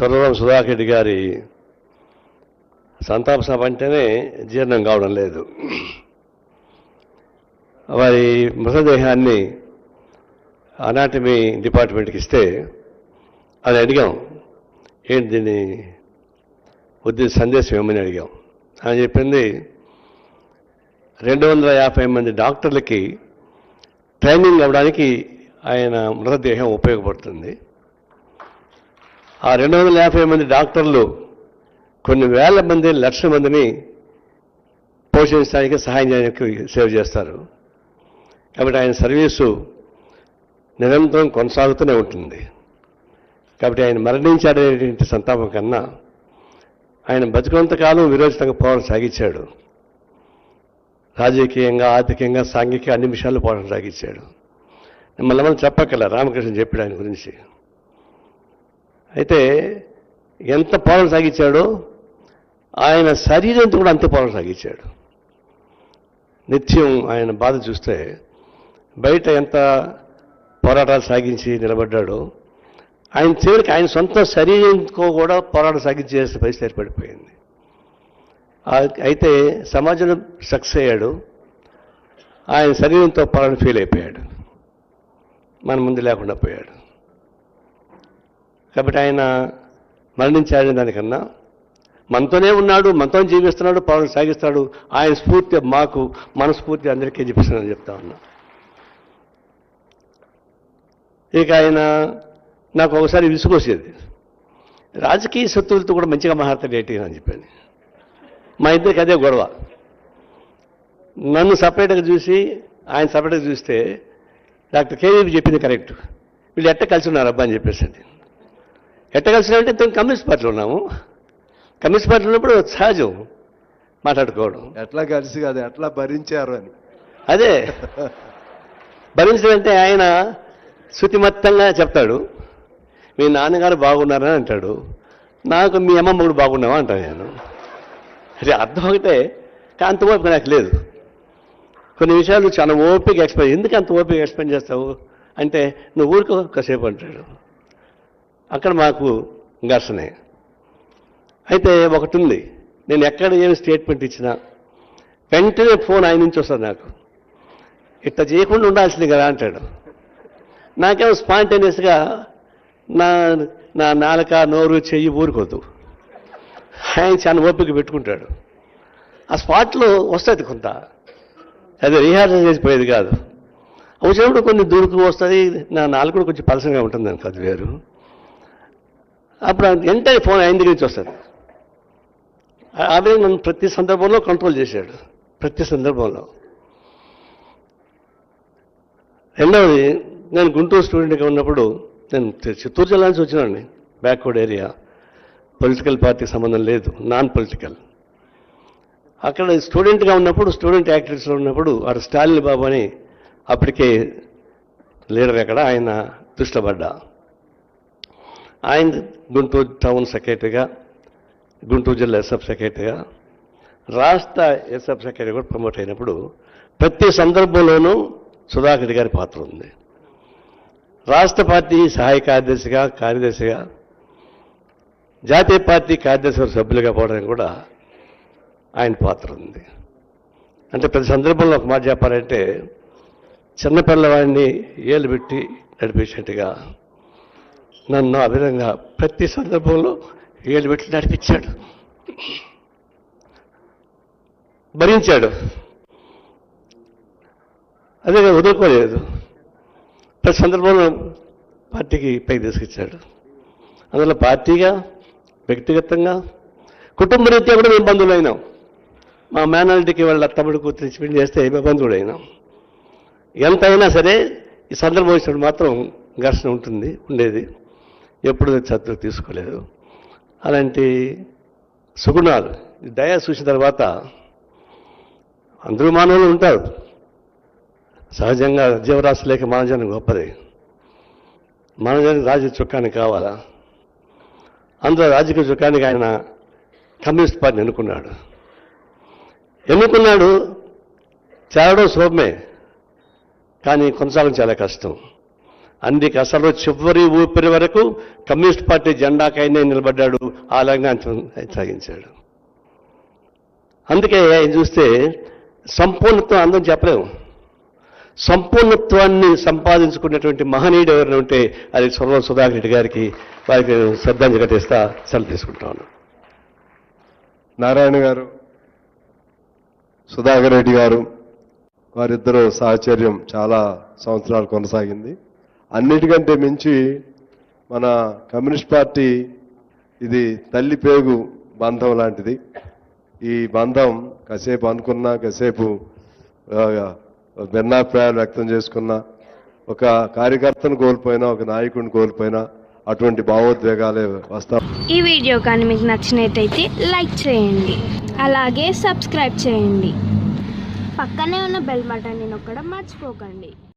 స్వర్ణరామ సుధాకర్ రెడ్డి గారి సంతాప సభ అంటేనే జీర్ణం కావడం లేదు. వారి మృతదేహాన్ని అనాటమీ డిపార్ట్మెంట్కి ఇస్తే అది అడిగాం. ఏంటి దీన్ని? ఉద్దేశ సందేశం ఏమని అడిగాం. అని చెప్పింది రెండు వందల యాభై మంది డాక్టర్లకి ట్రైనింగ్ అవ్వడానికి ఆయన మృతదేహం ఉపయోగపడుతుంది. ఆ రెండు వందల యాభై మంది డాక్టర్లు కొన్ని వేల మంది లక్షల మందిని పోషించడానికి సహాయం చేయడానికి సేవ చేస్తారు. కాబట్టి ఆయన సర్వీసు నిరంతరం కొనసాగుతూనే ఉంటుంది. కాబట్టి ఆయన మరణించాడనేటువంటి సంతాపం కన్నా ఆయన బతుకంతకాలం విరోచితంగా పోవడం సాగించాడు. రాజకీయంగా ఆర్థికంగా సాంఘిక అన్ని విషయాల్లో పోవడం సాగించాడు. మళ్ళీ మనం చెప్పక్కల రామకృష్ణ చెప్పాడు ఆయన గురించి. అయితే ఎంత పోరాటం సాగించాడో ఆయన శరీరంతో కూడా అంతే పోరాటం సాగించాడు. నిత్యం ఆయన బాధ చూస్తే బయట ఎంత పోరాటాలు సాగించి నిలబడ్డాడో ఆయన చివరికి ఆయన సొంత శరీరంతో కూడా పోరాటం సాగించే పరిస్థితి ఏర్పడిపోయింది. అయితే సమాజంలో సక్సెస్ అయ్యాడు. ఆయన శరీరంతో పోరాటం ఫీల్ అయిపోయాడు. మన ముందు లేకుండా పోయాడు. కాబట్టి ఆయన మరణించాడని దానికన్నా మనతోనే ఉన్నాడు మనతో జీవిస్తున్నాడు పవన్ సాగిస్తాడు. ఆయన స్ఫూర్తి మాకు మన స్ఫూర్తి అందరికీ చెప్పిస్తున్నాను చెప్తా ఉన్నా. ఇక ఆయన నాకు ఒకసారి విసుగొచ్చేది. రాజకీయ శత్రువులతో కూడా మంచిగా మాట్లాడతాడు ఏంటి అని చెప్పాను. మా ఇద్దరికి అదే గొడవ. నన్ను సపరేట్గా చూసి ఆయన సపరేట్గా చూస్తే డాక్టర్ కేవీపీ చెప్పింది కరెక్ట్. వీళ్ళు ఎట్ట కలిసి ఉన్నారు అబ్బా అని చెప్పేసి ఎట్ట కలిసి అంటే ఇంతకు కమ్యూనిస్ట్ పార్టీలో ఉన్నాము. కమ్యూనిస్ట్ పార్టీలో ఉన్నప్పుడు సహజం మాట్లాడుకోవడం. ఎట్లా కలిసి కాదు ఎట్లా భరించారు అని. అదే. భరించడం అంటే ఆయన శృతిమత్తంగా చెప్తాడు. మీ నాన్నగారు బాగున్నారని అంటాడు. నాకు మీ అమ్మమ్మ కూడా బాగున్నావా అంటాను నేను. అది అర్థం ఒకటే కానీ అంత ఓపిక నాకు లేదు. కొన్ని విషయాలు చాలా ఓపిక ఎక్స్ప్లెయిన్ ఎందుకు అంత ఓపిక ఎక్స్ప్లెయిన్ చేస్తావు? అంటే నువ్వు ఊరుకో కాసేపు అంటాడు. అక్కడ మాకు ఘర్షణే. అయితే ఒకటి ఉంది నేను ఎక్కడ ఏమి స్టేట్మెంట్ ఇచ్చినా వెంటనే ఫోన్ ఆయన నుంచి వస్తుంది నాకు. ఇట్లా చేయకుండా ఉండాల్సింది కదా అంటాడు. నాకేమో స్పాంటేనియస్గా నా నా నాలుక నోరు చెయ్యి ఊరుకోదు. ఆయన చాలా ఓపిక పెట్టుకుంటాడు. ఆ స్పాట్లో వస్తుంది కొంత. అది రిహార్సల్ చేసిపోయేది కాదు. వచ్చినప్పుడు కొన్ని దూరుకు వస్తుంది నా నాలుగు కూడా కొంచెం పలసంగా ఉంటుంది అనుకో అది వేరు. అప్పుడు వెంటనే ఫోన్ ఆయన దగ్గర నుంచి వస్తుంది ఆ- విధంగా నన్ను ప్రతి సందర్భంలో కంట్రోల్ చేశాడు. ప్రతి సందర్భంలో. రెండవది నేను గుంటూరు స్టూడెంట్గా ఉన్నప్పుడు నేను చిత్తూరు జిల్లా నుంచి వచ్చినానండి. బ్యాక్వర్డ్ ఏరియా పొలిటికల్ పార్టీకి సంబంధం లేదు. నాన్ పొలిటికల్ అక్కడ స్టూడెంట్గా ఉన్నప్పుడు స్టూడెంట్ యాక్టివిటీస్లో ఉన్నప్పుడు అక్కడ స్టాలిన్ బాబు అని అప్పటికే లీడర్ అక్కడ ఆయన దృష్టిపడ్డా. ఆయన గుంటూరు టౌన్ సెక్రటరీగా గుంటూరు జిల్లా ఎస్ఎఫ్ సెక్రటరీగా రాష్ట్ర ఎస్ఎఫ్ సెక్రటరీ కూడా ప్రమోట్ అయినప్పుడు ప్రతి సందర్భంలోనూ సుధాకర్ గారి పాత్ర ఉంది. రాష్ట్ర పార్టీ సహాయ కార్యదర్శిగా కార్యదర్శిగా జాతీయ పార్టీ కార్యదర్శి సభ్యులుగా పోవడానికి కూడా ఆయన పాత్ర ఉంది. అంటే ప్రతి సందర్భంలో ఒక మాట చెప్పాలంటే చిన్నపిల్లవాడిని ఏలు పెట్టి నడిపించినట్టుగా నన్ను ఆ విధంగా ప్రతి సందర్భంలో ఏడు పెట్టి నడిపించాడు. భరించాడు. అదే వదులుకోలేదు. ప్రతి సందర్భంలో పార్టీకి పైకి తీసుకొచ్చాడు అందువల్ల పార్టీగా వ్యక్తిగతంగా కుటుంబ రీత్యా కూడా మేము బంధువులు అయినాం మా మేనాలిటీకి వాళ్ళ తమ్ముడు కూతురు పెళ్ళి చేస్తే మేము బంధువులు అయినాం ఎంత అయినా సరే ఈ సందర్భం వచ్చినప్పుడు మాత్రం ఘర్షణ ఉంటుంది ఉండేది. ఎప్పుడు చదువు తీసుకోలేదు. అలాంటి సుగుణాలు ఈ దయ చూసిన తర్వాత అందరూ మానవులు ఉంటారు. సహజంగా జీవరాశి లేక మానజనం గొప్పది. మానవజానికి రాజ్య చుక్కానికి కావాలా? అందులో రాజకీయ చుక్కానికి ఆయన కమ్యూనిస్ట్ పార్టీని ఎన్నుకున్నాడు. ఎన్నుకున్నాడు చేరడం సులభమే కానీ కొనసాగడం చాలా కష్టం. అందుకే అసలు చివరి ఊపిరి వరకు కమ్యూనిస్ట్ పార్టీ జెండాకైనా నిలబడ్డాడు అలాగే సాగించాడు. అందుకే ఆయన చూస్తే సంపూర్ణత్వం అందరం చెప్పలేము. సంపూర్ణత్వాన్ని సంపాదించుకున్నటువంటి మహనీయుడు ఎవరైనా ఉంటే అది స్వర్వ సుధాకర్ రెడ్డి గారికి వారికి శ్రద్ధాంజలి ఘటిస్తా సెలవు తీసుకుంటాను నారాయణ గారు సుధాకర్ రెడ్డి గారు వారిద్దరూ సాహచర్యం చాలా సంవత్సరాలు కొనసాగింది. అన్నిటికంటే మించి మన కమ్యూనిస్ట్ పార్టీ ఇది తల్లి పేగు బంధం లాంటిది. ఈ బంధం కాసేపు అనుకున్నా కాసేపు భిన్నాభిప్రాయాలు వ్యక్తం చేసుకున్నా ఒక కార్యకర్తను కోల్పోయినా ఒక నాయకుడిని కోల్పోయినా అటువంటి భావోద్వేగాలే వస్తా ఈ వీడియో కానీ మీకు నచ్చినట్టయితే లైక్ చేయండి. అలాగే సబ్స్క్రైబ్ చేయండి. పక్కనే ఉన్న బెల్ బటన్ని నొక్కడం మర్చిపోకండి.